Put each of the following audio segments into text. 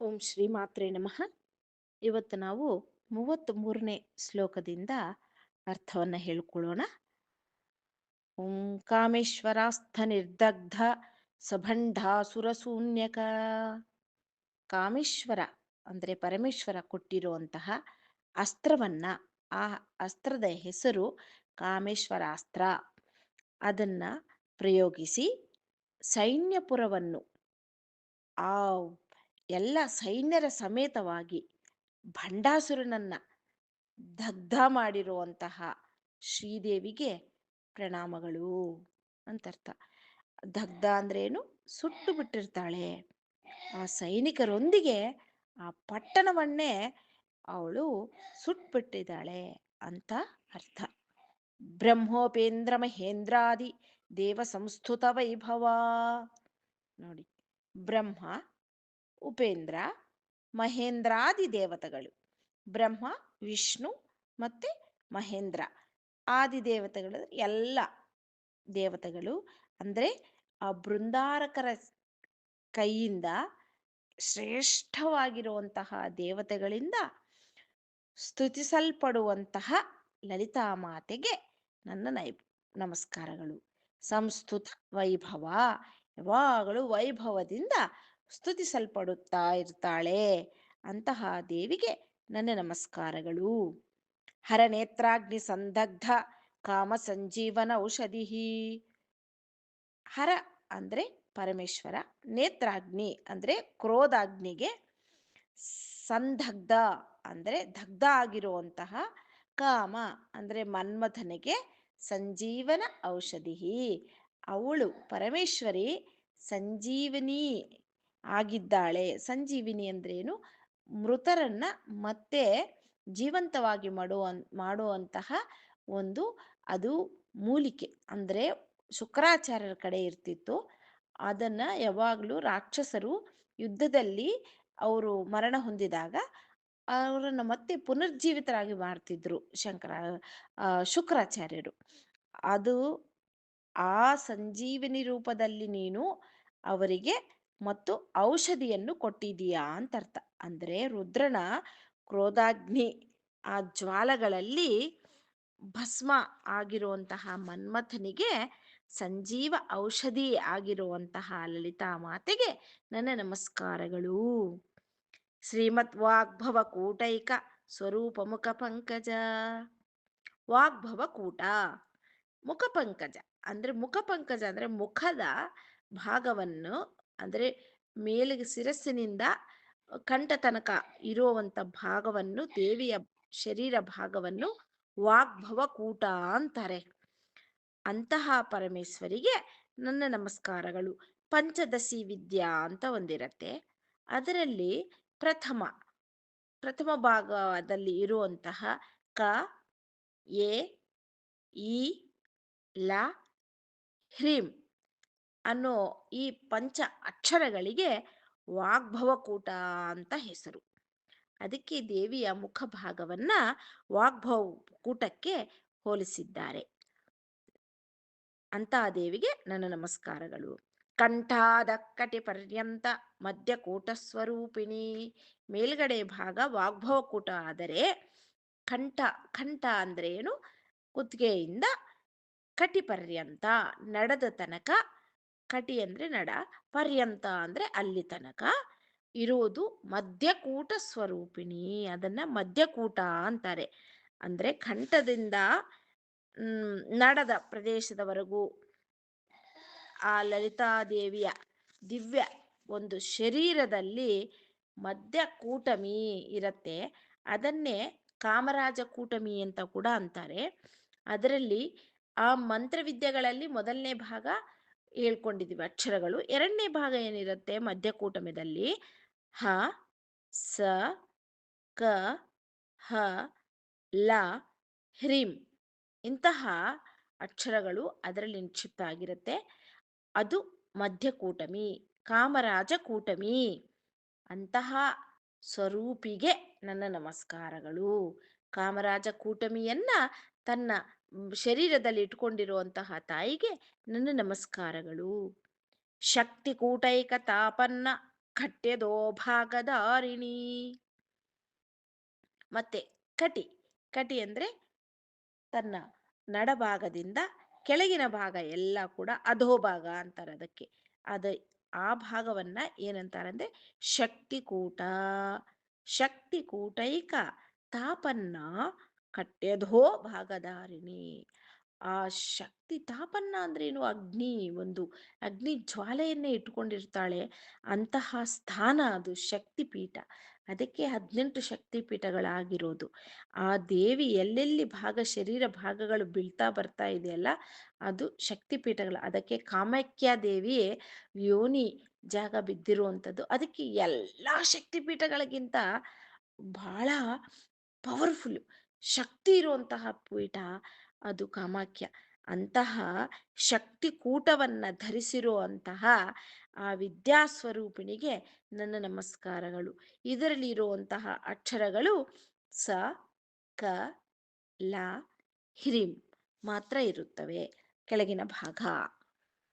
ಓಂ ಶ್ರೀ ಮಾತ್ರೆ ನಮಃ. ಇವತ್ತು ನಾವು ಮೂವತ್ತ್ಮೂರನೇ ಶ್ಲೋಕದಿಂದ ಅರ್ಥವನ್ನು ಹೇಳ್ಕೊಳ್ಳೋಣ. ಓಂ ಕಾಮೇಶ್ವರಾಸ್ಥ ನಿರ್ದಗ್ಧ ಸಭಂಡಾಸುರಶೂನ್ಯಕ ಕಾಮೇಶ್ವರ ಅಂದರೆ ಪರಮೇಶ್ವರ ಕೊಟ್ಟಿರುವಂತಹ ಅಸ್ತ್ರವನ್ನ, ಆ ಅಸ್ತ್ರದ ಹೆಸರು ಕಾಮೇಶ್ವರಾಸ್ತ್ರ. ಅದನ್ನ ಪ್ರಯೋಗಿಸಿ ಸೈನ್ಯಪುರವನ್ನು, ಆ ಎಲ್ಲ ಸೈನ್ಯರ ಸಮೇತವಾಗಿ ಭಂಡಾಸುರನನ್ನ ದಗ್ಧ ಮಾಡಿರುವಂತಹ ಶ್ರೀದೇವಿಗೆ ಪ್ರಣಾಮಗಳು ಅಂತರ್ಥ. ದಗ್ಧ ಅಂದ್ರೇನು? ಸುಟ್ಟು ಬಿಟ್ಟಿರ್ತಾಳೆ. ಆ ಸೈನಿಕರೊಂದಿಗೆ ಆ ಪಟ್ಟಣವನ್ನೇ ಅವಳು ಸುಟ್ಬಿಟ್ಟಿದ್ದಾಳೆ ಅಂತ ಅರ್ಥ. ಬ್ರಹ್ಮೋಪೇಂದ್ರ ಮಹೇಂದ್ರಾದಿ ದೇವ ಸಂಸ್ಥುತ ವೈಭವ. ನೋಡಿ, ಬ್ರಹ್ಮ ಉಪೇಂದ್ರ, ಮಹೇಂದ್ರಾದಿ ದೇವತೆಗಳು. ಬ್ರಹ್ಮ, ವಿಷ್ಣು ಮತ್ತೆ ಮಹೇಂದ್ರ. ಆದಿ ದೇವತೆಗಳು ಎಲ್ಲ ದೇವತೆಗಳು. ಅಂದ್ರೆ ಆ ಬೃಂದಾರಕರ ಕೈಯಿಂದ ಶ್ರೇಷ್ಠವಾಗಿರುವಂತಹ ದೇವತೆಗಳಿಂದ ಸ್ತುತಿಸಲ್ಪಡುವಂತಹ ಲಲಿತಾ ಮಾತೆಗೆ ನನ್ನ ನೈ, ನಮಸ್ಕಾರಗಳು. ಸಂಸ್ತುತ ವೈಭವ, ಯಾವಾಗಲೂ ವೈಭವದಿಂದ ಸ್ತುತಿಸಲ್ಪಡುತ್ತಾ ಇರ್ತಾಳೆ ಅಂತಹ ದೇವಿಗೆ ನನ್ನ ನಮಸ್ಕಾರಗಳು. ಹರನೇತ್ರಾಗ್ನಿ ಸಂದಗ್ಧ ಕಾಮ ಸಂಜೀವನ ಔಷಧಿ ಹರ ಅಂದ್ರೆ ಪರಮೇಶ್ವರ, ನೇತ್ರಾಗ್ನಿ ಅಂದ್ರೆ ಕ್ರೋಧಾಗ್ನಿಗೆ ಸಂದಗ್ಧ ಅಂದ್ರೆ ದಗ್ಧ ಆಗಿರುವಂತಹ ಕಾಮ ಅಂದ್ರೆ ಮನ್ಮಥನಿಗೆ ಸಂಜೀವನ ಔಷಧಿ ಅವಳು ಪರಮೇಶ್ವರಿ, ಸಂಜೀವನಿ ಆಗಿದ್ದಾಳೆ. ಸಂಜೀವಿನಿ ಅಂದ್ರೇನು? ಮೃತರನ್ನ ಮತ್ತೆ ಜೀವಂತವಾಗಿ ಮಾಡುವ, ಮಾಡುವಂತಹ ಒಂದು ಅದು ಮೂಲಿಕೆ. ಅಂದ್ರೆ ಶುಕ್ರಾಚಾರ್ಯರ ಕಡೆ ಇರ್ತಿತ್ತು. ಅದನ್ನ ಯಾವಾಗಲೂ ರಾಕ್ಷಸರು ಯುದ್ಧದಲ್ಲಿ ಅವರು ಮರಣ ಹೊಂದಿದಾಗ ಅವರನ್ನ ಮತ್ತೆ ಪುನರ್ಜೀವಿತರಾಗಿ ಮಾಡ್ತಿದ್ರು ಶಂಕರ ಶುಕ್ರಾಚಾರ್ಯರು. ಅದು ಆ ಸಂಜೀವಿನಿ ರೂಪದಲ್ಲಿ ನೀನು ಅವರಿಗೆ ಮತ್ತು ಔಷಧಿಯನ್ನು ಕೊಟ್ಟಿದೀಯಾ ಅಂತ ಅರ್ಥ ಅಂದ್ರೆ ರುದ್ರನ ಕ್ರೋಧಾಗ್ನಿ ಆ ಜ್ವಾಲಗಳಲ್ಲಿ ಭಸ್ಮ ಆಗಿರುವಂತಹ ಮನ್ಮಥನಿಗೆ ಸಂಜೀವ ಔಷಧಿ ಆಗಿರುವಂತಹ ಲಲಿತಾ ಮಾತೆಗೆ ನನ್ನ ನಮಸ್ಕಾರಗಳು. ಶ್ರೀಮತ್ ವಾಗ್ಭವ ಕೂಟೈಕ ಸ್ವರೂಪ ಮುಖ ಪಂಕಜ. ವಾಗ್ಭವ ಕೂಟ ಮುಖ ಪಂಕಜ. ಅಂದ್ರೆ ಮುಖ ಪಂಕಜ ಅಂದ್ರೆ ಮುಖದ ಭಾಗವನ್ನು ಅಂದ್ರೆ ಮೇಲಿಗೆ ಶಿರಸ್ಸಿನಿಂದ ಕಂಠ ತನಕ ಇರುವಂತ ಭಾಗವನ್ನು, ದೇವಿಯ ಶರೀರ ಭಾಗವನ್ನು ವಾಗ್ಭವ ಕೂಟ ಅಂತಾರೆ. ಅಂತಹ ಪರಮೇಶ್ವರಿಗೆ ನನ್ನ ನಮಸ್ಕಾರಗಳು. ಪಂಚದಶಿ ವಿದ್ಯಾ ಅಂತ ಒಂದಿರತ್ತೆ. ಅದರಲ್ಲಿ ಪ್ರಥಮ ಪ್ರಥಮ ಭಾಗದಲ್ಲಿ ಇರುವಂತಹ ಕ, ಎ, ಇ, ಲ, ಹ್ರೀಂ ಅನ್ನೋ ಈ ಪಂಚ ಅಕ್ಷರಗಳಿಗೆ ವಾಗ್ಭವಕೂಟ ಅಂತ ಹೆಸರು. ಅದಕ್ಕೆ ದೇವಿಯ ಮುಖ ಭಾಗವನ್ನ ವಾಗ್ಭವ ಕೂಟಕ್ಕೆ ಹೋಲಿಸಿದ್ದಾರೆ. ಅಂತ ದೇವಿಗೆ ನನ್ನ ನಮಸ್ಕಾರಗಳು. ಕಂಠಾದ ಕಟಿ ಪರ್ಯಂತ ಮಧ್ಯಕೂಟ ಸ್ವರೂಪಿಣಿ. ಮೇಲ್ಗಡೆ ಭಾಗ ವಾಗ್ಭವ ಕೂಟ ಆದರೆ ಕಂಠ ಕಂಠ ಅಂದ್ರೆ ಏನು ಕುತ್ತಿಗೆಯಿಂದ ಕಟಿ ಪರ್ಯಂತ, ನಡೆದ ತನಕ ಕಟಿ ಅಂದ್ರೆ ನಡ, ಪರ್ಯಂತ ಅಂದ್ರೆ ಅಲ್ಲಿ ತನಕ ಇರೋದು ಮಧ್ಯಕೂಟ ಸ್ವರೂಪಿಣಿ, ಅದನ್ನ ಮಧ್ಯಕೂಟ ಅಂತಾರೆ. ಅಂದ್ರೆ ಕಂಠದಿಂದ ನಡದ ಪ್ರದೇಶದವರೆಗೂ ಆ ಲಲಿತಾದೇವಿಯ ದಿವ್ಯ ಒಂದು ಶರೀರದಲ್ಲಿ ಮಧ್ಯ ಕೂಟಮಿ ಇರತ್ತೆ. ಅದನ್ನೇ ಕಾಮರಾಜ ಕೂಟಮಿ ಅಂತ ಕೂಡ ಅಂತಾರೆ. ಅದರಲ್ಲಿ ಆ ಮಂತ್ರವಿದ್ಯೆಗಳಲ್ಲಿ ಮೊದಲನೇ ಭಾಗ ಹೇಳ್ಕೊಂಡಿದ್ದೀವಿ ಅಕ್ಷರಗಳು. ಎರಡನೇ ಭಾಗ ಏನಿರುತ್ತೆ ಮಧ್ಯಕೂಟಮದಲ್ಲಿ ಹ, ಸ, ಕ, ಹ, ಲ, ಹ್ರೀಂ ಇಂತಹ ಅಕ್ಷರಗಳು ಅದರಲ್ಲಿ ನಿಕ್ಷಿಪ್ತ ಆಗಿರುತ್ತೆ ಅದು ಮಧ್ಯಕೂಟಮಿ, ಕಾಮರಾಜ ಕೂಟಮಿ ಅಂತಹ ಸ್ವರೂಪಿಗೆ ನನ್ನ ನಮಸ್ಕಾರಗಳು. ಕಾಮರಾಜ ಕೂಟಮಿಯನ್ನ ತನ್ನ ಶರೀರದಲ್ಲಿ ಇಟ್ಕೊಂಡಿರುವಂತಹ ತಾಯಿಗೆ ನನ್ನ ನಮಸ್ಕಾರಗಳು. ಶಕ್ತಿ ಕೂಟೈಕ ತಾಪನ್ನ ಕಟ್ಟೆದೋ ಭಾಗದಾರಿಣಿ ಮತ್ತೆ ಕಟಿ ಕಟಿ ಅಂದ್ರೆ ತನ್ನ ನಡಭಾಗದಿಂದ ಕೆಳಗಿನ ಭಾಗ ಎಲ್ಲ ಕೂಡ ಅಧೋಭಾಗ ಅಂತಾರೆ ಅದಕ್ಕೆ. ಅದ ಆ ಭಾಗವನ್ನ ಏನಂತಾರಂದ್ರೆ ಶಕ್ತಿಕೂಟ ಶಕ್ತಿಕೂಟೈಕ ತಾಪನ್ನ ಕಟ್ಯಧೋ ಭಾಗಧಾರಿಣಿ. ಆ ಶಕ್ತಿ ತಾಪನ್ನ ಅಂದ್ರೇನು ಅಗ್ನಿ ಒಂದು ಅಗ್ನಿ ಜ್ವಾಲೆಯನ್ನೇ ಇಟ್ಕೊಂಡಿರ್ತಾಳೆ. ಅಂತಹ ಸ್ಥಾನ ಅದು ಶಕ್ತಿಪೀಠ. ಅದಕ್ಕೆ ಹದಿನೆಂಟು ಶಕ್ತಿಪೀಠಗಳಾಗಿರೋದು. ಆ ದೇವಿ ಎಲ್ಲೆಲ್ಲಿ ಭಾಗ ಶರೀರ ಭಾಗಗಳು ಬೀಳ್ತಾ ಬರ್ತಾ ಇದೆಯಲ್ಲ, ಅದು ಶಕ್ತಿಪೀಠಗಳು. ಅದಕ್ಕೆ ಕಾಮಾಖ್ಯ ದೇವಿಯೇ ಯೋನಿ ಜಾಗ ಬಿದ್ದಿರುವಂಥದ್ದು. ಅದಕ್ಕೆ ಎಲ್ಲ ಶಕ್ತಿಪೀಠಗಳಿಗಿಂತ ಬಹಳ ಪವರ್ಫುಲ್ ಶಕ್ತಿ ಇರುವಂತಹ ಪೀಠ ಅದು ಕಾಮಾಖ್ಯ. ಅಂತಹ ಶಕ್ತಿಕೂಟವನ್ನ ಧರಿಸಿರುವಂತಹ ಆ ವಿದ್ಯಾಸ್ವರೂಪಿಣಿಗೆ ನನ್ನ ನಮಸ್ಕಾರಗಳು. ಇದರಲ್ಲಿ ಇರುವಂತಹ ಅಕ್ಷರಗಳು ಸ, ಕ, ಲ, ಹಿರಿಂ ಮಾತ್ರ ಇರುತ್ತವೆ. ಕೆಳಗಿನ ಭಾಗ.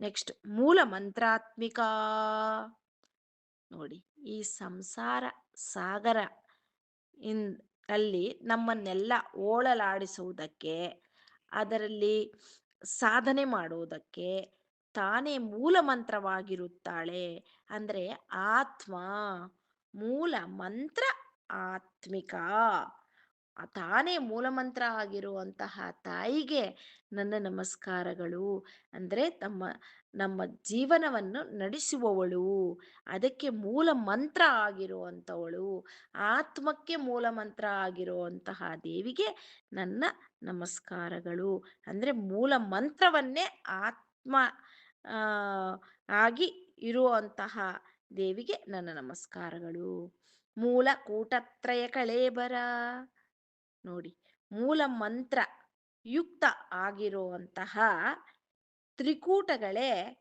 ನೆಕ್ಸ್ಟ್ ಮೂಲ ಮಂತ್ರಾತ್ಮಿಕ. ನೋಡಿ ಈ ಸಂಸಾರ ಸಾಗರ ಇನ್ ಅಲ್ಲಿ ನಮ್ಮನ್ನೆಲ್ಲ ಓಳಲಾಡಿಸುವುದಕ್ಕೆ ಅದರಲ್ಲಿ ಸಾಧನೆ ಮಾಡುವುದಕ್ಕೆ ತಾನೇ ಮೂಲ ಮಂತ್ರವಾಗಿರುತ್ತಾಳೆ. ಅಂದರೆ ಆತ್ಮ ಮೂಲ ಮಂತ್ರ ಆತ್ಮಿಕ. ತಾನೇ ಮೂಲಮಂತ್ರ ಆಗಿರುವಂತಹ ತಾಯಿಗೆ ನನ್ನ ನಮಸ್ಕಾರಗಳು. ಅಂದರೆ ತಮ್ಮ, ನಮ್ಮ ಜೀವನವನ್ನು ನಡೆಸುವವಳು. ಅದಕ್ಕೆ ಮೂಲ ಮಂತ್ರ ಆಗಿರುವಂಥವಳು. ಆತ್ಮಕ್ಕೆ ಮೂಲ ಮಂತ್ರ ಆಗಿರುವಂತಹ ದೇವಿಗೆ ನನ್ನ ನಮಸ್ಕಾರಗಳು. ಅಂದರೆ ಮೂಲ ಮಂತ್ರವನ್ನೇ ಆತ್ಮ ಆಗಿ ಇರುವಂತಹ ದೇವಿಗೆ ನನ್ನ ನಮಸ್ಕಾರಗಳು. ಮೂಲ ಕೂಟತ್ರಯ ಕಳೇಬರ ನೋಡಿ. ಮೂಲ ಮಂತ್ರ ಯುಕ್ತ ಆಗಿರುವಂತಹ ತ್ರಿಕೂಟಗಳೇ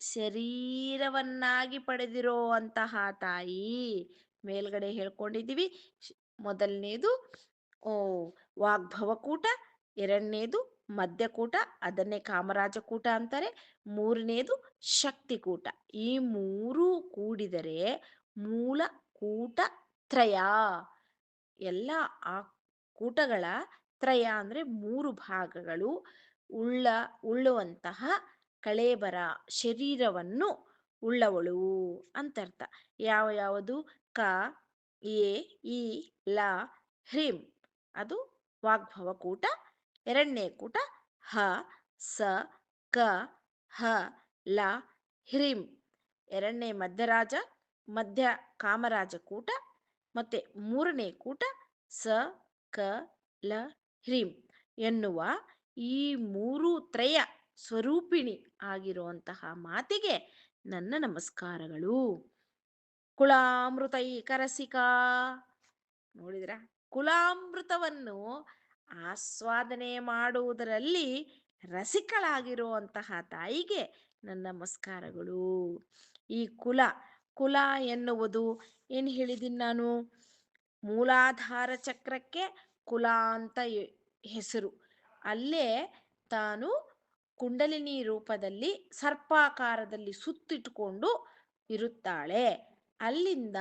ಶರೀರವನ್ನಾಗಿ ಪಡೆದಿರುವಂತಹ ತಾಯಿ. ಮೇಲ್ಗಡೆ ಹೇಳ್ಕೊಂಡಿದ್ದೀವಿ. ಮೊದಲನೇದು, ಓ ವಾಗ್ಭವಕೂಟ ಎರಡನೇದು ಮಧ್ಯಕೂಟ ಅದನ್ನೇ ಕಾಮರಾಜಕೂಟ ಅಂತಾರೆ. ಮೂರನೇದು ಶಕ್ತಿಕೂಟ ಈ ಮೂರೂ ಕೂಡಿದರೆ ಮೂಲ, ಕೂಟ, ತ್ರಯ. ಎಲ್ಲ ಆ ಕೂಟಗಳ ತ್ರಯ ಅಂದ್ರೆ ಮೂರು ಭಾಗಗಳು. ಉಳ್ಳ, ಉಳ್ಳುವಂತಹ ಕಳೇಬರ ಶರೀರವನ್ನು ಉಳ್ಳವಳು ಅಂತರ್ಥ ಯಾವ ಯಾವುದು? ಕ, ಎ, ಇ, ಲ, ಹ್ರೀಂ. ಅದು ವಾಗ್ಭವ ಕೂಟ. ಎರಡನೇ ಕೂಟ ಹ, ಸ, ಕ, ಹ, ಲ, ಹ್ರೀಂ. ಎರಡನೇ ಮಧ್ಯರಾಜ, ಮಧ್ಯ ಕಾಮರಾಜ ಕೂಟ. ಮತ್ತೆ ಮೂರನೇ ಕೂಟ ಸ, ಕ, ಲ, ಹ್ರೀಂ ಎನ್ನುವ ಈ ಮೂರು ತ್ರಯ ಸ್ವರೂಪಿಣಿ ಆಗಿರುವಂತಹ ಮಾತಿಗೆ ನನ್ನ ನಮಸ್ಕಾರಗಳು. ಕುಳಾಮೃತೈಕರಸಿಕ ನೋಡಿದ್ರ? ಕುಲಾಮೃತವನ್ನು ಆಸ್ವಾದನೆ ಮಾಡುವುದರಲ್ಲಿ ರಸಿಕಳಾಗಿರುವಂತಹ ತಾಯಿಗೆ ನನ್ನ ನಮಸ್ಕಾರಗಳು. ಈ ಕುಲ ಕುಲ ಎನ್ನುವುದು. ಏನು ಹೇಳಿದೀನಿ ನಾನು? ಮೂಲಾಧಾರ ಚಕ್ರಕ್ಕೆ ಕುಲ ಅಂತ ಹೆಸರು. ಅಲ್ಲೇ ತಾನು ಕುಂಡಲಿನಿ ರೂಪದಲ್ಲಿ ಸರ್ಪಾಕಾರದಲ್ಲಿ ಸುತ್ತಿಟ್ಟುಕೊಂಡು ಇರುತ್ತಾಳೆ. ಅಲ್ಲಿಂದ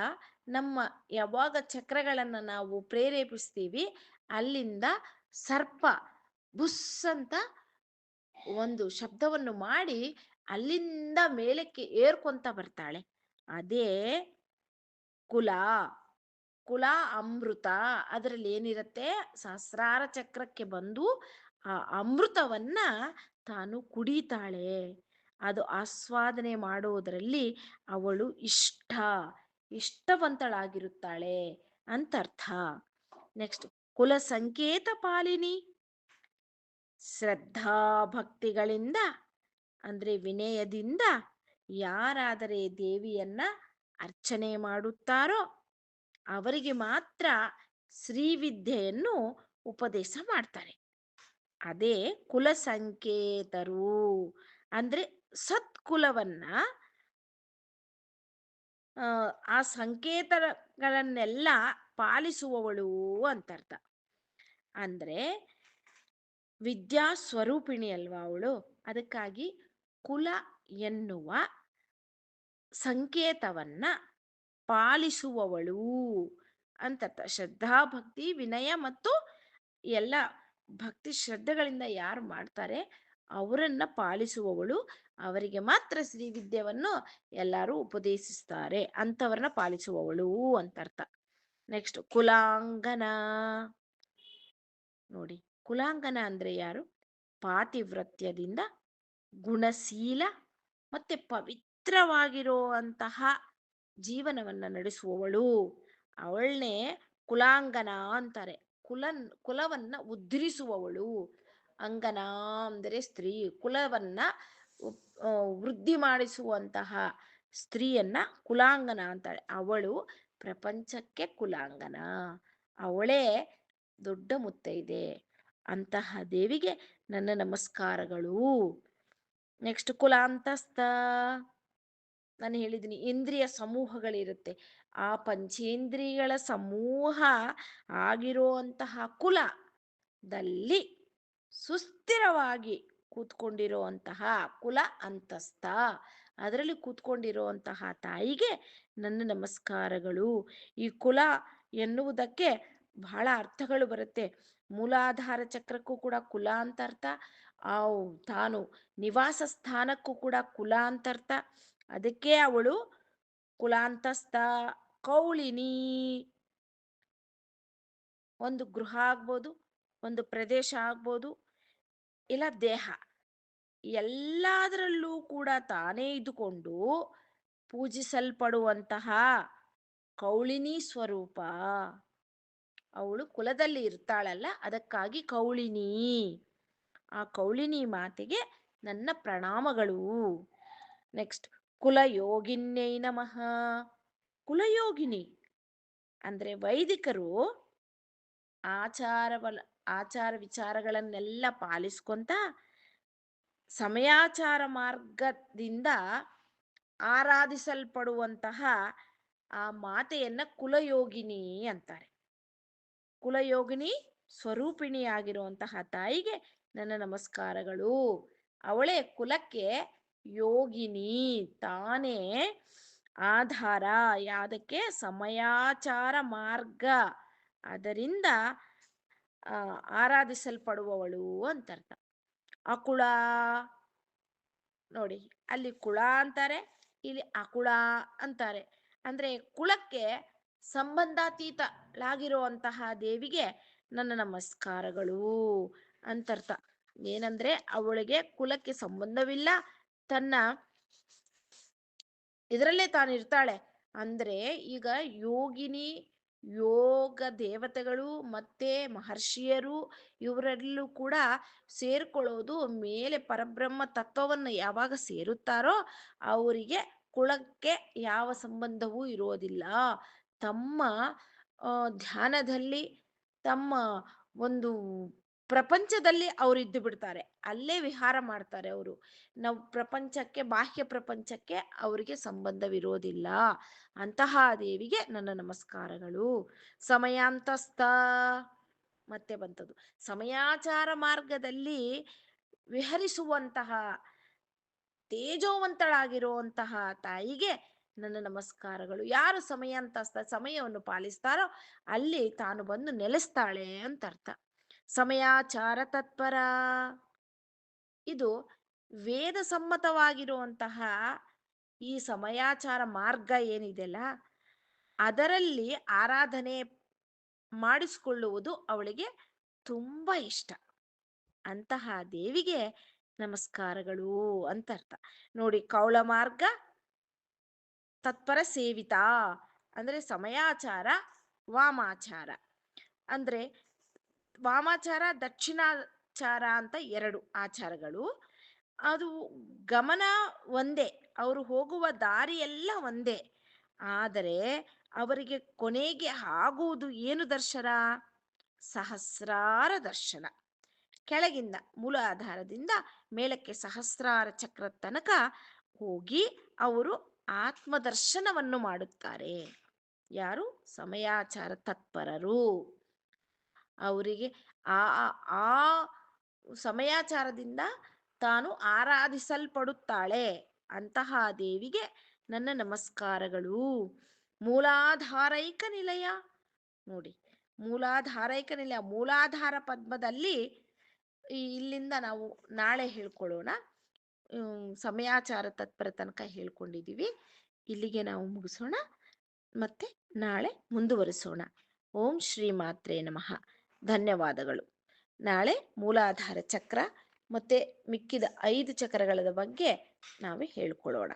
ನಮ್ಮ ಯಾವಾಗ ಚಕ್ರಗಳನ್ನು ನಾವು ಪ್ರೇರೇಪಿಸ್ತೀವಿ, ಅಲ್ಲಿಂದ ಸರ್ಪ, ಬುಸ್ ಅಂತ ಒಂದು ಶಬ್ದವನ್ನು ಮಾಡಿ ಅಲ್ಲಿಂದ ಮೇಲಕ್ಕೆ ಏರ್ಕೊಂತ ಬರ್ತಾಳೆ. ಅದೇ ಕುಲ. ಕುಲ ಅಮೃತ. ಅದರಲ್ಲಿ ಏನಿರುತ್ತೆ? ಸಹಸ್ರಾರ ಚಕ್ರಕ್ಕೆ ಬಂದು ಆ ಅಮೃತವನ್ನ ತಾನು ಕುಡಿತಾಳೆ. ಅದು ಆಸ್ವಾದನೆ ಮಾಡುವುದರಲ್ಲಿ ಅವಳು ಇಷ್ಟ. ಇಷ್ಟವಂತಳಾಗಿರುತ್ತಾಳೆ ಅಂತ ಅರ್ಥ ನೆಕ್ಸ್ಟ್ ಕುಲ ಸಂಕೇತ ಪಾಲಿನಿ. ಶ್ರದ್ಧಾ ಭಕ್ತಿಗಳಿಂದ ಅಂದ್ರೆ ವಿನಯದಿಂದ ಯಾರಾದರೆ ದೇವಿಯನ್ನ ಅರ್ಚನೆ ಮಾಡುತ್ತಾರೋ ಅವರಿಗೆ ಮಾತ್ರ ಶ್ರೀವಿದ್ಯೆಯನ್ನು ಉಪದೇಶ ಮಾಡ್ತಾರೆ. ಅದೇ ಕುಲ ಸಂಕೇತರು ಅಂದ್ರೆ ಸತ್ಕುಲವನ್ನ ಆ, ಸಂಕೇತಗಳನ್ನೆಲ್ಲ ಪಾಲಿಸುವವಳು ಅಂತರ್ಥ. ಅಂದ್ರೆ ವಿದ್ಯಾ ಸ್ವರೂಪಿಣಿ ಅಲ್ವಾ ಅವಳು? ಅದಕ್ಕಾಗಿ ಕುಲ ಎನ್ನುವ ಸಂಕೇತವನ್ನ ಪಾಲಿಸುವವಳು ಅಂತರ್ಥ ಶ್ರದ್ಧಾ, ಭಕ್ತಿ, ವಿನಯ ಮತ್ತು ಎಲ್ಲ ಭಕ್ತಿ ಶ್ರದ್ಧೆಗಳಿಂದ ಯಾರು ಮಾಡ್ತಾರೆ ಅವರನ್ನ ಪಾಲಿಸುವವಳು. ಅವರಿಗೆ ಮಾತ್ರ ಶ್ರೀವಿದ್ಯವನ್ನು ಎಲ್ಲರೂ ಉಪದೇಶಿಸ್ತಾರೆ. ಅಂತವ್ರನ್ನ ಪಾಲಿಸುವವಳು ಅಂತ ಅರ್ಥ. ನೆಕ್ಸ್ಟ್ ಕುಲಾಂಗನ. ನೋಡಿ, ಕುಲಾಂಗನ ಅಂದ್ರೆ ಯಾರು? ಪಾತಿವ್ರತ್ಯದಿಂದ ಗುಣಶೀಲ ಮತ್ತೆ ಪವಿತ್ರವಾಗಿರುವಂತಹ ಜೀವನವನ್ನ ನಡೆಸುವವಳು. ಅವಳನ್ನೇ ಕುಲಾಂಗನ ಅಂತಾರೆ. ಕುಲನ್, ಕುಲವನ್ನ ಉದ್ಧರಿಸುವವಳು. ಅಂಗನ ಅಂದರೆ ಸ್ತ್ರೀ. ಕುಲವನ್ನ ವೃದ್ಧಿ ಮಾಡಿಸುವಂತಹ ಸ್ತ್ರೀಯನ್ನ ಕುಲಾಂಗನ ಅಂತಾಳೆ. ಅವಳು ಪ್ರಪಂಚಕ್ಕೆ ಕುಲಾಂಗನ ಅವಳೇ ದೊಡ್ಡ ಮುತ್ತೈದೆ. ಅಂತಹ ದೇವಿಗೆ ನನ್ನ ನಮಸ್ಕಾರಗಳು. ನೆಕ್ಸ್ಟ್ ಕುಲಾಂತಸ್ಥ ನಾನು ಹೇಳಿದ್ದೀನಿ. ಇಂದ್ರಿಯ ಸಮೂಹಗಳಿರುತ್ತೆ. ಆ ಪಂಚೇಂದ್ರಿಯಗಳ ಸಮೂಹ ಆಗಿರುವಂತಹ ಕುಲದಲ್ಲಿ ಸುಸ್ಥಿರವಾಗಿ ಕೂತ್ಕೊಂಡಿರುವಂತಹ ಕುಲ ಅಂತಸ್ಥ. ಅದರಲ್ಲಿ ಕೂತ್ಕೊಂಡಿರುವಂತಹ ತಾಯಿಗೆ ನನ್ನ ನಮಸ್ಕಾರಗಳು. ಈ ಕುಲ ಎನ್ನುವುದಕ್ಕೆ ಬಹಳ ಅರ್ಥಗಳು ಬರುತ್ತೆ. ಮೂಲಾಧಾರ ಚಕ್ರಕ್ಕೂ ಕೂಡ ಕುಲ ಅಂತ ಅರ್ಥ. ಆ ತಾನು ನಿವಾಸ ಸ್ಥಾನಕ್ಕೂ ಕೂಡ ಕುಲ ಅಂತರ್ಥ ಅದಕ್ಕೆ ಅವಳು ಕುಲಾಂತಸ್ಥ, ಕೌಳಿನಿ. ಒಂದು ಗೃಹ ಆಗ್ಬೋದು, ಒಂದು ಪ್ರದೇಶ ಆಗ್ಬೋದು, ಇಲ್ಲ ದೇಹ. ಎಲ್ಲದರಲ್ಲೂ ಕೂಡ ತಾನೇ ಇದ್ದುಕೊಂಡು ಪೂಜಿಸಲ್ಪಡುವಂತಹ ಕೌಳಿನಿ ಸ್ವರೂಪ. ಅವಳು ಕುಲದಲ್ಲಿ ಇರ್ತಾಳಲ್ಲ, ಅದಕ್ಕಾಗಿ ಕೌಳಿನಿ. ಆ ಕೌಳಿನಿ ಮಾತೆಗೆ ನನ್ನ ಪ್ರಣಾಮಗಳು. ನೆಕ್ಸ್ಟ್, ಕುಲಯೋಗಿನ್ಯೈ ನಮಃ. ಕುಲಯೋಗಿನಿ ಅಂದ್ರೆ ವೈದಿಕರು ಆಚಾರವಲ, ಆಚಾರ ವಿಚಾರಗಳನ್ನೆಲ್ಲ ಪಾಲಿಸ್ಕೊಂತ ಸಮಯಾಚಾರ ಮಾರ್ಗದಿಂದ ಆರಾಧಿಸಲ್ಪಡುವಂತಹ ಆ ಮಾತೆಯನ್ನ ಕುಲಯೋಗಿನಿ ಅಂತಾರೆ. ಕುಲಯೋಗಿನಿ ಸ್ವರೂಪಿಣಿಯಾಗಿರುವಂತಹ ತಾಯಿಗೆ ನನ್ನ ನಮಸ್ಕಾರಗಳು. ಅವಳೇ ಕುಲಕ್ಕೆ ಯೋಗಿನಿ, ತಾನೇ ಆಧಾರ ಯಾದಕ್ಕೆ ಸಮಯಾಚಾರ ಮಾರ್ಗ. ಅದರಿಂದ ಆರಾಧಿಸಲ್ಪಡುವವಳು ಆರಾಧಿಸಲ್ಪಡುವವಳು ಅಂತರ್ಥ. ಅಕುಳ, ನೋಡಿ, ಅಲ್ಲಿ ಕುಳ ಅಂತಾರೆ, ಇಲ್ಲಿ ಅಕುಳ ಅಂತಾರೆ. ಅಂದ್ರೆ ಕುಳಕ್ಕೆ ಸಂಬಂಧಾತೀತಳಾಗಿರುವಂತಹ ದೇವಿಗೆ ನನ್ನ ನಮಸ್ಕಾರಗಳು. ಅಂತರ್ಥ ಏನಂದ್ರೆ ಅವಳಿಗೆ ಕುಲಕ್ಕೆ ಸಂಬಂಧವಿಲ್ಲ, ತನ್ನ ಇದರಲ್ಲೇ ತಾನಿರ್ತಾಳೆ ಅಂದ್ರೆ ಈಗ ಯೋಗಿನಿ, ಯೋಗ ದೇವತೆಗಳು ಮತ್ತೆ ಮಹರ್ಷಿಯರು ಇವರೆಲ್ಲೂ ಕೂಡ ಸೇರ್ಕೊಳ್ಳೋದು ಮೇಲೆ ಪರಬ್ರಹ್ಮ ತತ್ವವನ್ನು ಯಾವಾಗ ಸೇರುತ್ತಾರೋ ಅವರಿಗೆ ಕುಳಕ್ಕೆ ಯಾವ ಸಂಬಂಧವೂ ಇರೋದಿಲ್ಲ. ತಮ್ಮ ಧ್ಯಾನದಲ್ಲಿ ತಮ್ಮ ಒಂದು ಪ್ರಪಂಚದಲ್ಲಿ ಅವರು ಇದ್ದು ಬಿಡ್ತಾರೆ. ಅಲ್ಲೇ ವಿಹಾರ ಮಾಡ್ತಾರೆ ಅವರು. ನಾವು ಪ್ರಪಂಚಕ್ಕೆ, ಬಾಹ್ಯ ಪ್ರಪಂಚಕ್ಕೆ ಅವರಿಗೆ ಸಂಬಂಧವಿರೋದಿಲ್ಲ. ಅಂತಹ ದೇವಿಗೆ ನನ್ನ ನಮಸ್ಕಾರಗಳು. ಸಮಯಾಂತಸ್ಥ. ಮತ್ತೆ ಬಂತದು. ಸಮಯಾಚಾರ ಮಾರ್ಗದಲ್ಲಿ ವಿಹರಿಸುವಂತಹ, ತೇಜೋವಂತಳಾಗಿರುವಂತಹ ತಾಯಿಗೆ ನನ್ನ ನಮಸ್ಕಾರಗಳು. ಯಾರು ಸಮಯಾಂತಸ್ಥ, ಸಮಯವನ್ನು ಪಾಲಿಸ್ತಾರೋ ಅಲ್ಲಿ ತಾನು ಬಂದು ನೆಲೆಸ್ತಾಳೆ ಅಂತ ಅರ್ಥ ಸಮಯಾಚಾರ ತತ್ಪರ ಇದು ವೇದ ಸಮ್ಮತವಾಗಿರುವಂತಹ ಈ ಸಮಯಾಚಾರ ಮಾರ್ಗ ಏನಿದೆಯಲ್ಲ, ಅದರಲ್ಲಿ ಆರಾಧನೆ ಮಾಡಿಸಿಕೊಳ್ಳುವುದು ಅವಳಿಗೆ ತುಂಬಾ ಇಷ್ಟ. ಅಂತಹ ದೇವಿಗೆ ನಮಸ್ಕಾರಗಳು ಅಂತ ಅರ್ಥ. ನೋಡಿ, ಕೌಳ ಮಾರ್ಗ, ತತ್ಪರ ಸೇವಿತ, ಅಂದ್ರೆ ಸಮಯಾಚಾರ, ವಾಮಾಚಾರ. ಅಂದ್ರೆ ವಾಮಾಚಾರ, ದಕ್ಷಿಣಾಚಾರ ಅಂತ ಎರಡು ಆಚಾರಗಳು. ಅದು ಗಮನ ಒಂದೇ, ಅವರು ಹೋಗುವ ದಾರಿಯೆಲ್ಲ ಒಂದೇ. ಆದರೆ ಅವರಿಗೆ ಕೊನೆಗೆ ಆಗುವುದು ಏನು ದರ್ಶನ? ಸಹಸ್ರಾರ ದರ್ಶನ. ಕೆಳಗಿಂದ ಮೂಲ ಆಧಾರದಿಂದ ಮೇಲಕ್ಕೆ ಸಹಸ್ರಾರ ಚಕ್ರ ತನಕ ಹೋಗಿ ಅವರು ಆತ್ಮದರ್ಶನವನ್ನು ಮಾಡುತ್ತಾರೆ. ಯಾರು? ಸಮಯಾಚಾರ ತತ್ಪರರು. ಅವರಿಗೆ ಆ, ಆ- ಸಮಯಾಚಾರದಿಂದ ತಾನು ಆರಾಧಿಸಲ್ಪಡುತ್ತಾಳೆ. ಅಂತಹ ದೇವಿಗೆ ನನ್ನ ನಮಸ್ಕಾರಗಳು. ಮೂಲಾಧಾರೈಕ ನಿಲಯ. ನೋಡಿ, ಮೂಲಾಧಾರೈಕ ನಿಲಯ, ಮೂಲಾಧಾರ ಪದ್ಮದಲ್ಲಿ ಇಲ್ಲಿಂದ ನಾವು ನಾಳೆ ಹೇಳ್ಕೊಳ್ಳೋಣ. ಸಮಯಾಚಾರ ತತ್ಪರ ತನಕ ಹೇಳ್ಕೊಂಡಿದ್ದೀವಿ ಇಲ್ಲಿಗೆ ನಾವು ಮುಗಿಸೋಣ. ಮತ್ತೆ ನಾಳೆ ಮುಂದುವರಿಸೋಣ. ಓಂ ಶ್ರೀ ಮಾತ್ರೇ ನಮಃ. ಧನ್ಯವಾದಗಳು. ನಾಳೆ ಮೂಲಾಧಾರ ಚಕ್ರ ಮತ್ತೆ ಮಿಕ್ಕಿದ ಐದು ಚಕ್ರಗಳ ಬಗ್ಗೆ ನಾವು ಹೇಳ್ಕೊಳ್ಳೋಣ.